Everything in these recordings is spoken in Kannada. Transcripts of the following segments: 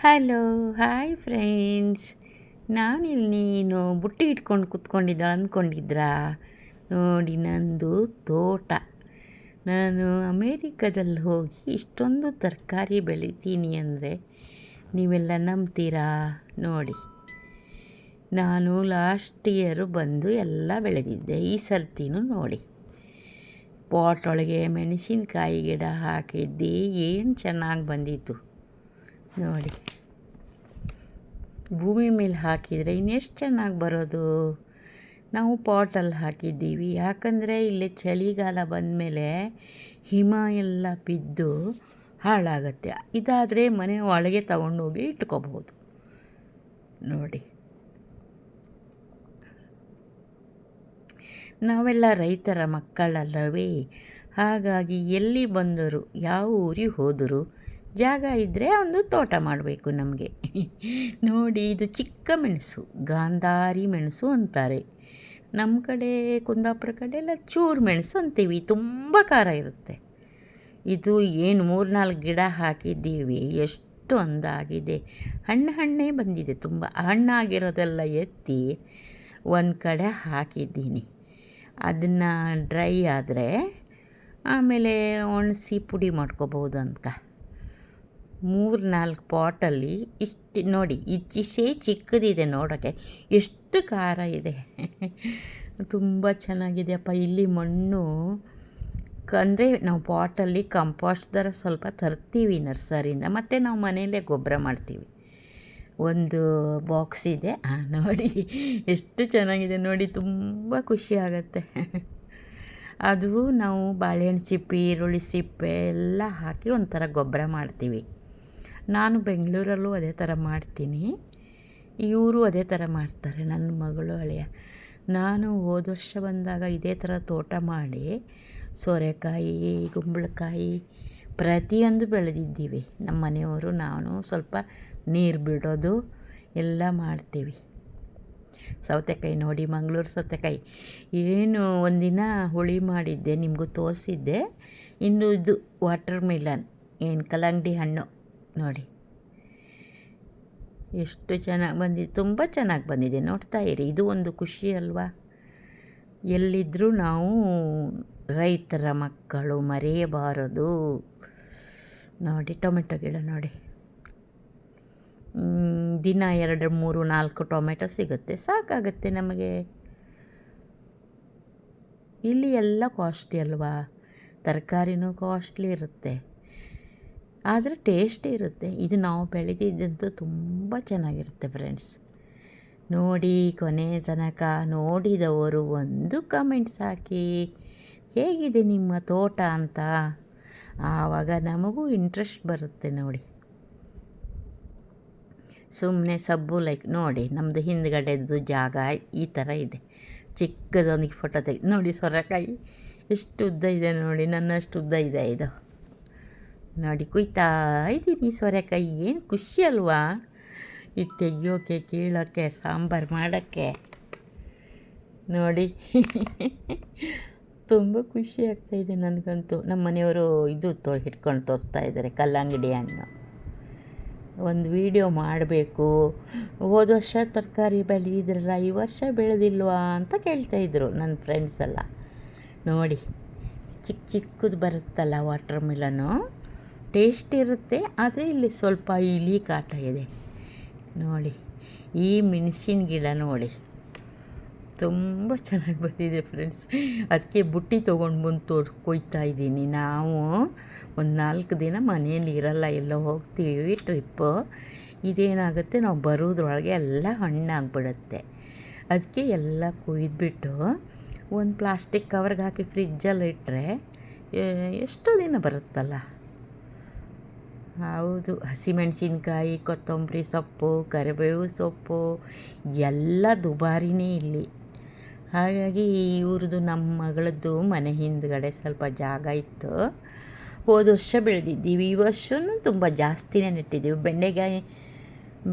ಹಲೋ ಹಾಯ್ ಫ್ರೆಂಡ್ಸ್ ನಾನಿಲ್ಲಿ ನೀನು ಬುಟ್ಟಿ ಇಟ್ಕೊಂಡು ಕೂತ್ಕೊಂಡಿದ್ದ ಅಂದ್ಕೊಂಡಿದ್ರಾ? ನೋಡಿ ನಂದು ತೋಟ. ನಾನು ಅಮೇರಿಕದಲ್ಲಿ ಹೋಗಿ ಇಷ್ಟೊಂದು ತರಕಾರಿ ಬೆಳಿತೀನಿ ಅಂದರೆ ನೀವೆಲ್ಲ ನಂಬ್ತೀರಾ? ನೋಡಿ. ನಾನು ಲಾಸ್ಟ್ ಇಯರು ಬಂದು ಎಲ್ಲ ಬೆಳೆದಿದ್ದೆ. ಈ ಸರ್ತಿನೂ ನೋಡಿ. ಪಾಟ್ ಒಳಗೆ ಮೆಣಸಿನಕಾಯಿ ಗಿಡ ಹಾಕಿದ್ದೆ. ಏನು ಚೆನ್ನಾಗಿ ಬಂದಿತ್ತು. ನೋಡಿ. ಭೂಮಿ ಮೇಲೆ ಹಾಕಿದರೆ ಇನ್ನೆಷ್ಟು ಚೆನ್ನಾಗಿ ಬರೋದು? ನಾವು ಪಾಟಲ್ಲಿ ಹಾಕಿದ್ದೀವಿ. ಯಾಕಂದರೆ ಇಲ್ಲಿ ಚಳಿಗಾಲ ಬಂದಮೇಲೆ ಹಿಮ ಎಲ್ಲ ಬಿದ್ದು ಹಾಳಾಗತ್ತೆ. ಇದಾದರೆ ಮನೆ ಒಳಗೆ ತಗೊಂಡೋಗಿ ಇಟ್ಕೋಬಹುದು. ನೋಡಿ. ನಾವೆಲ್ಲ ರೈತರ ಮಕ್ಕಳಲ್ಲವೇ? ಹಾಗಾಗಿ ಎಲ್ಲಿ ಬಂದರು? ಯಾವ ಊರಿಗೆ ಹೋದರು? ಜಾಗ ಇದ್ದರೆ ಒಂದು ತೋಟ ಮಾಡಬೇಕು ನಮಗೆ. ನೋಡಿ, ಇದು ಚಿಕ್ಕ ಮೆಣಸು, ಗಾಂಧಾರಿ ಮೆಣಸು ಅಂತಾರೆ. ನಮ್ಮ ಕಡೆ ಕುಂದಾಪುರ ಕಡೆ ಎಲ್ಲ ಚೂರು ಮೆಣಸು ಅಂತೀವಿ, ತುಂಬ ಖಾರ ಇರುತ್ತೆ. ಇದು ಏನು ಮೂರು ನಾಲ್ಕು ಗಿಡ ಹಾಕಿದ್ದೀವಿ, ಎಷ್ಟು ಅಂದಾಗಿದೆ. ಹಣ್ಣು ಹಣ್ಣೇ ಬಂದಿದೆ ತುಂಬ, ಹಣ್ಣಾಗಿರೋದೆಲ್ಲ ಎತ್ತಿ ಒಂದು ಕಡೆ ಹಾಕಿದ್ದೀನಿ. ಅದನ್ನು ಡ್ರೈ ಆದರೆ ಆಮೇಲೆ ಒಣಸಿ ಪುಡಿ ಮಾಡ್ಕೋಬೋದು ಅಂತ. ಮೂರು ನಾಲ್ಕು ಪಾಟಲ್ಲಿ ಇಷ್ಟು ನೋಡಿ, ಇಚ್ಚಿಸೇ ಚಿಕ್ಕದಿದೆ ನೋಡೋಕ್ಕೆ ಎಷ್ಟು ಖಾರ ಇದೆ. ತುಂಬ ಚೆನ್ನಾಗಿದೆಯಪ್ಪ, ಇಲ್ಲಿ ಮಣ್ಣು. ಅಂದರೆ ನಾವು ಪಾಟಲ್ಲಿ ಕಂಪೋಸ್ಟ್ ಥರ ಸ್ವಲ್ಪ ತರ್ತೀವಿ ನರ್ಸರಿಯಿಂದ, ಮತ್ತು ನಾವು ಮನೆಯಲ್ಲೇ ಗೊಬ್ಬರ ಮಾಡ್ತೀವಿ. ಒಂದು ಬಾಕ್ಸ್ ಇದೆ ನೋಡಿ, ಎಷ್ಟು ಚೆನ್ನಾಗಿದೆ ನೋಡಿ, ತುಂಬ ಖುಷಿ ಆಗುತ್ತೆ. ಅದು ನಾವು ಬಾಳೆಹಣ್ಣು ಸಿಪ್ಪೆ, ಈರುಳ್ಳಿ ಸಿಪ್ಪೆ ಎಲ್ಲ ಹಾಕಿ ಒಂಥರ ಗೊಬ್ಬರ ಮಾಡ್ತೀವಿ. ನಾನು ಬೆಂಗಳೂರಲ್ಲೂ ಅದೇ ಥರ ಮಾಡ್ತೀನಿ. ಇವರು ಅದೇ ಥರ ಮಾಡ್ತಾರೆ, ನನ್ನ ಮಗಳು ಅಳಿಯ ನಾನು ಹೋದ ವರ್ಷ ಬಂದಾಗ ಇದೇ ಥರ ತೋಟ ಮಾಡಿ, ಸೋರೆಕಾಯಿ ಕುಂಬಳಕಾಯಿ ಪ್ರತಿಯೊಂದು ಬೆಳೆದಿದ್ದೀವಿ. ನಮ್ಮ ಮನೆಯವರು, ನಾನು ಸ್ವಲ್ಪ ನೀರು ಬಿಡೋದು ಎಲ್ಲ ಮಾಡ್ತೀವಿ. ಸೌತೆಕಾಯಿ ನೋಡಿ, ಮಂಗಳೂರು ಸೌತೆಕಾಯಿ. ಏನು ಒಂದಿನ ಹುಳಿ ಮಾಡಿದ್ದೆ, ನಿಮಗೂ ತೋರಿಸಿದ್ದೆ. ಇನ್ನು ಇದು ವಾಟರ್ ಮಿಲನ್ ಏನು ಕಲ್ಲಂಗಡಿ ಹಣ್ಣು. ನೋಡಿ. ಎಷ್ಟು ಚೆನ್ನಾಗಿ ಬಂದಿದೆ ತುಂಬ ಚೆನ್ನಾಗಿ ಬಂದಿದೆ. ನೋಡ್ತಾ ಇರಿ, ಇದು ಒಂದು ಖುಷಿ ಅಲ್ವಾ? ಎಲ್ಲಿದ್ದರೂ ನಾವು ರೈತರ ಮಕ್ಕಳು ಮರೆಯಬಾರದು. ನೋಡಿ, ಟೊಮೆಟೊ ಗಿಡ ನೋಡಿ. ದಿನ ಎರಡು, ಮೂರು, ನಾಲ್ಕು ಟೊಮೆಟೊ ಸಿಗುತ್ತೆ. ಸಾಕಾಗುತ್ತೆ ನಮಗೆ. ಇಲ್ಲಿ ಎಲ್ಲ ಕಾಸ್ಟ್ಲಿ ಅಲ್ವಾ? ತರಕಾರಿನೂ ಕಾಸ್ಟ್ಲಿ ಇರುತ್ತೆ. ಆದರೆ ಟೇಸ್ಟ್ ಇರುತ್ತೆ. ಇದು ನಾವು ಬೆಳೆದಿದ್ದಂತೂ ತುಂಬ ಚೆನ್ನಾಗಿರುತ್ತೆ ಫ್ರೆಂಡ್ಸ್ ನೋಡಿ ಕೊನೆ ತನಕ ನೋಡಿದವರು ಒಂದು ಕಮೆಂಟ್ಸ್ ಹಾಕಿ ಹೇಗಿದೆ ನಿಮ್ಮ ತೋಟ ಅಂತ? ಆವಾಗ ನಮಗೂ ಇಂಟ್ರೆಸ್ಟ್ ಬರುತ್ತೆ ನೋಡಿ. ಸುಮ್ಮನೆ ಸಬ್ಬು ಲೈಕ್ ನೋಡಿ ನಮ್ಮದು ಹಿಂದ್ಗಡೆದು ಜಾಗ ಈ ಥರ ಇದೆ. ಚಿಕ್ಕದೊಂದಿಗೆ ಫೋಟೋ ತೆಗೆ, ನೋಡಿ ಸೊರಕಾಯಿ. ಎಷ್ಟು ಉದ್ದ ಇದೆ ನೋಡಿ, ನನ್ನಷ್ಟು ಉದ್ದ ಇದೆ ಇದು. ನೋಡಿ, ಕುಯ್ತಾ ಇದ್ದೀನಿ ಸೋರೆಕಾಯಿ. ಏನು ಖುಷಿ ಅಲ್ವಾ? ಇದು ತೆಗಿಯೋಕ್ಕೆ ಕೀಳೋಕ್ಕೆ ಸಾಂಬಾರು ಮಾಡೋಕ್ಕೆ ನೋಡಿ, ತುಂಬ ಖುಷಿ ಆಗ್ತಾಯಿದೆ ನನಗಂತೂ. ನಮ್ಮ ಮನೆಯವರು ಇದು ತೋ, ಹಿಡ್ಕೊಂಡು ತೋರಿಸ್ತಾ ಇದ್ದಾರೆ, ಕಲ್ಲಂಗಡಿ ಹಣ್ಣು. ಒಂದು ವಿಡಿಯೋ ಮಾಡಬೇಕು. ಹೋದ ವರ್ಷ ತರಕಾರಿ ಬೆಳೆದಿದ್ರಲ್ಲ ಈ ವರ್ಷ ಬೆಳೆದಿಲ್ವಾ ಅಂತ ಕೇಳ್ತಾಯಿದ್ರು ನನ್ನ ಫ್ರೆಂಡ್ಸ್ ಎಲ್ಲ. ನೋಡಿ, ಚಿಕ್ಕ ಚಿಕ್ಕದು ಬರುತ್ತಲ್ಲ ವಾಟರ್ ಮಿಲನು ಟೇಸ್ಟ್ ಇರುತ್ತೆ, ಆದರೆ ಇಲ್ಲಿ ಸ್ವಲ್ಪ ಇಲಿ ಕಾಟ ಇದೆ. ನೋಡಿ, ಈ ಮೆಣಸಿನ ಗಿಡ ನೋಡಿ. ತುಂಬ ಚೆನ್ನಾಗಿ ಬಂದಿದೆ ಫ್ರೆಂಡ್ಸ್. ಅದಕ್ಕೆ ಬುಟ್ಟಿ ತೊಗೊಂಡು ಬಂದು ತೋರ್, ಕೊಯ್ತಾ ಇದ್ದೀನಿ. ನಾವು ಒಂದು ನಾಲ್ಕು ದಿನ ಮನೆಯಲ್ಲಿ ಇರಲ್ಲ, ಎಲ್ಲೋ ಹೋಗ್ತೀವಿ ಟ್ರಿಪ್ಪು ಇದೇನಾಗುತ್ತೆ, ನಾವು ಬರೋದ್ರೊಳಗೆ ಎಲ್ಲ ಹಣ್ಣಾಗ್ಬಿಡುತ್ತೆ. ಅದಕ್ಕೆ ಎಲ್ಲ ಕೊಯ್ದುಬಿಟ್ಟು ಒಂದು ಪ್ಲಾಸ್ಟಿಕ್ ಕವರ್ಗೆ ಹಾಕಿ ಫ್ರಿಜ್ಜಲ್ಲಿ ಇಟ್ಟರೆ ಎಷ್ಟು ದಿನ ಬರುತ್ತಲ್ಲ. ಹೌದು, ಹಸಿಮೆಣಸಿನ್ಕಾಯಿ, ಕೊತ್ತಂಬರಿ ಸೊಪ್ಪು, ಕರಿಬೇವು ಸೊಪ್ಪು, ಎಲ್ಲ ದುಬಾರಿನೇ ಇಲ್ಲಿ. ಹಾಗಾಗಿ ಇವ್ರದ್ದು ನಮ್ಮ ಮಗಳದ್ದು ಮನೆ ಹಿಂದ್ಗಡೆ ಸ್ವಲ್ಪ ಜಾಗ ಇತ್ತು. ಹೋದ ವರ್ಷ ಬೆಳೆದಿದ್ದೀವಿ. ಈ ವರ್ಷವೂ ತುಂಬ ಜಾಸ್ತಿನೇ ನೆಟ್ಟಿದ್ದೀವಿ. ಬೆಂಡೆಕಾಯಿ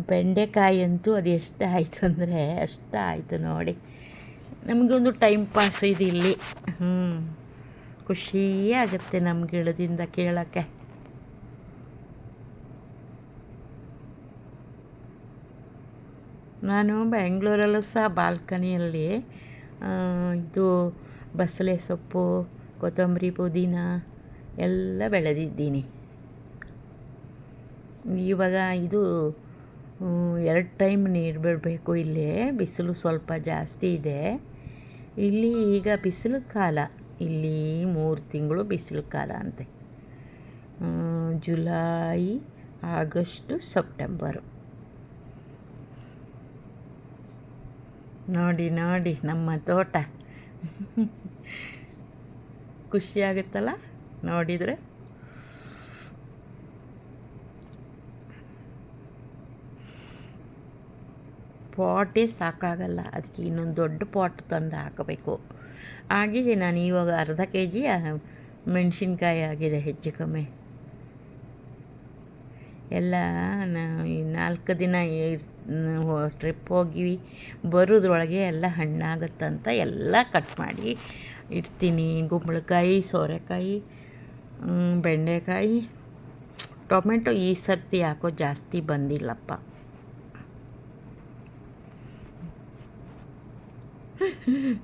ಬೆಂಡೆಕಾಯಿ ಅಂತೂ ಅದು ಎಷ್ಟು ಆಯಿತು ಅಂದರೆ ಅಷ್ಟು ಆಯಿತು ನೋಡಿ. ನಮಗೊಂದು ಟೈಮ್ ಪಾಸ್ ಇದೆ ಇಲ್ಲಿ. ಹ್ಞೂ ಖುಷಿ ಆಗುತ್ತೆ ನಮ್ಮ ಗಿಡದಿಂದ ಕೇಳೋಕ್ಕೆ. ನಾನು ಬೆಂಗಳೂರಲ್ಲೂ ಸಹ ಬಾಲ್ಕನಿಯಲ್ಲಿ ಇದು ಬಸಳೆ ಸೊಪ್ಪು, ಕೊತ್ತಂಬರಿ ಪುದೀನ ಎಲ್ಲ ಬೆಳೆದಿದ್ದೀನಿ. ಇವಾಗ ಇದು ಎರಡು ಟೈಮ್ ನೀರು ಬಿಡಬೇಕು ಇಲ್ಲಿ, ಬಿಸಿಲು ಸ್ವಲ್ಪ ಜಾಸ್ತಿ ಇದೆ. ಇಲ್ಲಿ ಈಗ ಬಿಸಿಲು ಕಾಲ, ಇಲ್ಲಿ ಮೂರು ತಿಂಗಳು ಬಿಸಿಲು ಕಾಲ ಅಂತೆ. July, August, September. ನೋಡಿ ನೋಡಿ, ನಮ್ಮ ತೋಟ. ಖುಷಿಯಾಗುತ್ತಲ್ಲ ನೋಡಿದರೆ? ಪಾಟೇ ಸಾಕಾಗಲ್ಲ. ಅದಕ್ಕೆ ಇನ್ನೊಂದು ದೊಡ್ಡ ಪಾಟ್ ತಂದು ಹಾಕಬೇಕು. ಆಗಿದೆ ನಾನು ಇವಾಗ ಅರ್ಧ ಕೆ ಜಿ ಮೆಣಸಿನ್ಕಾಯಿ ಆಗಿದೆ ಹೆಚ್ಚು ಕಮ್ಮಿ. ಎಲ್ಲ ಈ ನಾಲ್ಕು ದಿನ ಟ್ರಿಪ್ ಹೋಗಿ ಬರೋದ್ರೊಳಗೆ ಎಲ್ಲ ಹಣ್ಣಾಗುತ್ತಂತ ಎಲ್ಲ ಕಟ್ ಮಾಡಿ ಇಡ್ತೀನಿ. ಗುಂಬಳಕಾಯಿ, ಸೋರೆಕಾಯಿ ಬೆಂಡೆಕಾಯಿ. ಟೊಮೆಟೊ ಈ ಸರ್ತಿ ಯಾಕೋ ಜಾಸ್ತಿ ಬಂದಿಲ್ಲಪ್ಪ.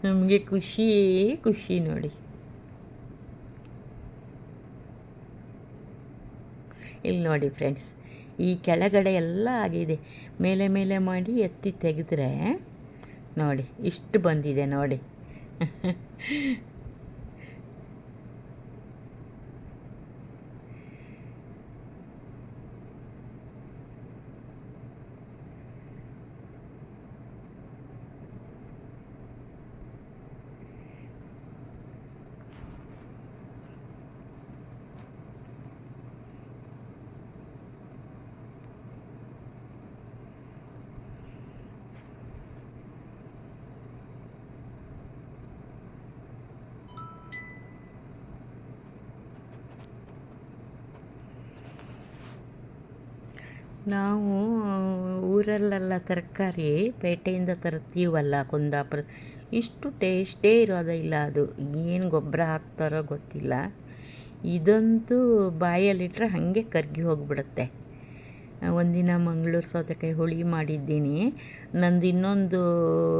ನಮಗೆ ಖುಷಿ ಖುಷಿ ನೋಡಿ. ಇಲ್ಲಿ ನೋಡಿ ಫ್ರೆಂಡ್ಸ್ ಈ ಕೆಳಗಡೆ ಎಲ್ಲ ಆಗಿದೆ. ಮೇಲೆ ಮೇಲೆ ಮಾಡಿ ಎತ್ತಿ ತೆಗೆದ್ರೆ ನೋಡಿ, ಇಷ್ಟು ಬಂದಿದೆ ನೋಡಿ. ನಾವು ಊರಲ್ಲೆಲ್ಲ ತರಕಾರಿ ಪೇಟೆಯಿಂದ ತರ್ತೀವಲ್ಲ ಕುಂದಾಪುರ. ಇಷ್ಟು ಟೇಸ್ಟೇ ಇರೋದಿಲ್ಲ ಅದು. ಏನು ಗೊಬ್ಬರ ಹಾಕ್ತಾರೋ ಗೊತ್ತಿಲ್ಲ. ಇದಂತೂ ಬಾಯಲ್ಲಿಟ್ಟರೆ ಹಾಗೆ ಕರ್ಗಿ ಹೋಗಿಬಿಡುತ್ತೆ. ಒಂದಿನ ಮಂಗಳೂರು ಸೌತೆಕಾಯಿ ಹುಳಿ ಮಾಡಿದ್ದೀನಿ. ನಂದು ಇನ್ನೊಂದು,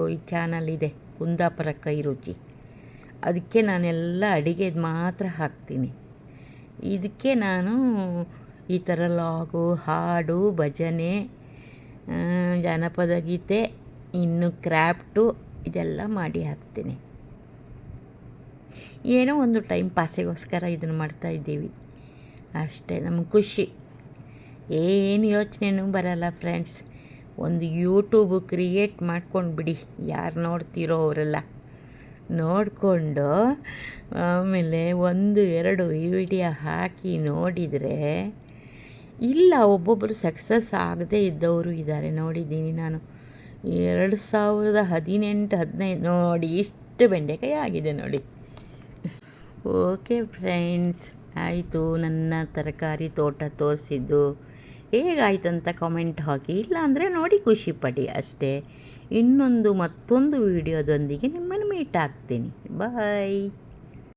ಈ ಚಾನಲ್ ಇದೆ, ಕುಂದಾಪುರ ಕೈ ರುಚಿ. ಅದಕ್ಕೆ ನಾನೆಲ್ಲ ಅಡಿಗೆದು ಮಾತ್ರ ಹಾಕ್ತೀನಿ. ಇದಕ್ಕೆ ನಾನು ಈ ಥರ ಲಾಗು, ಹಾಡು, ಭಜನೆ ಜಾನಪದ ಗೀತೆ, ಇನ್ನು ಕ್ರಾಫ್ಟು ಇದೆಲ್ಲ ಮಾಡಿ ಹಾಕ್ತೀನಿ. ಏನೋ ಒಂದು ಟೈಮ್ ಪಾಸಿಗೋಸ್ಕರ ಇದನ್ನು ಮಾಡ್ತಾ ಇದ್ದೀವಿ. ಅಷ್ಟೇ, ನಮ್ಗೆ ಖುಷಿ. ಏನು ಯೋಚನೆನೂ ಬರಲ್ಲ ಫ್ರೆಂಡ್ಸ್. ಒಂದು ಯೂಟ್ಯೂಬು ಕ್ರಿಯೇಟ್ ಮಾಡ್ಕೊಂಡು ಬಿಡಿ, ಯಾರು ನೋಡ್ತೀರೋ ಅವರೆಲ್ಲ. ನೋಡಿಕೊಂಡು ಆಮೇಲೆ ಒಂದು, ಎರಡು ವಿಡಿಯೋ ಹಾಕಿ ನೋಡಿದರೆ ಇಲ್ಲ, ಒಬ್ಬೊಬ್ಬರು ಸಕ್ಸಸ್ ಆಗದೇ ಇದ್ದವರು ಇದ್ದಾರೆ. ನೋಡಿದ್ದೀನಿ ನಾನು. ಎರಡು ಸಾವಿರದ ಹದಿನೆಂಟು, ಹದಿನೈದು, ನೋಡಿ, ಇಷ್ಟು ಬೆಂಡೆಕಾಯಿ ಆಗಿದೆ ನೋಡಿ. ಓಕೆ ಫ್ರೆಂಡ್ಸ್ ಆಯಿತು. ನನ್ನ ತರಕಾರಿ ತೋಟ ತೋರಿಸಿದ್ದು. ಹೇಗಾಯ್ತಂತ ಕಾಮೆಂಟ್ ಹಾಕಿ. ಇಲ್ಲ ಅಂದರೆ ನೋಡಿ ಖುಷಿಪಡಿ ಅಷ್ಟೇ. ಇನ್ನೊಂದು ಮತ್ತೊಂದು ವಿಡಿಯೋದೊಂದಿಗೆ ನಿಮ್ಮನ್ನು ಮೀಟ್ ಆಗ್ತೀನಿ. ಬಾಯ್